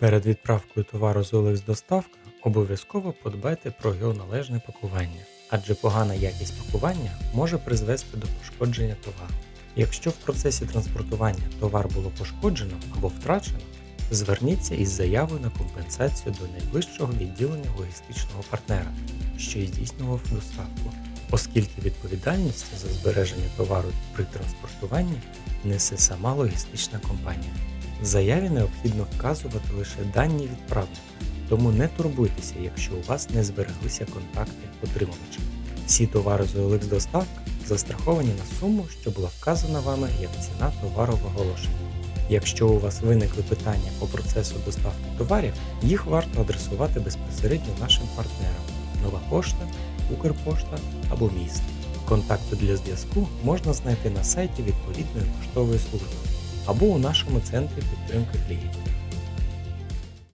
Перед відправкою товару з OLX доставка обов'язково подбайте про його належне пакування, адже погана якість пакування може призвести до пошкодження товару. Якщо в процесі транспортування товар було пошкоджено або втрачено, зверніться із заявою на компенсацію до найближчого відділення логістичного партнера, що здійснював доставку, оскільки відповідальність за збереження товару при транспортуванні несе сама логістична компанія. В заяві необхідно вказувати лише дані відправника, тому не турбуйтеся, якщо у вас не збереглися контакти отримувача. Всі товари з OLX доставка застраховані на суму, що була вказана вами як ціна товару в оголошенні. Якщо у вас виникли питання по процесу доставки товарів, їх варто адресувати безпосередньо нашим партнерам Нова пошта, Укрпошта або міст. Контакти для зв'язку можна знайти на сайті відповідної поштової служби або у нашому центрі підтримки клієнтів.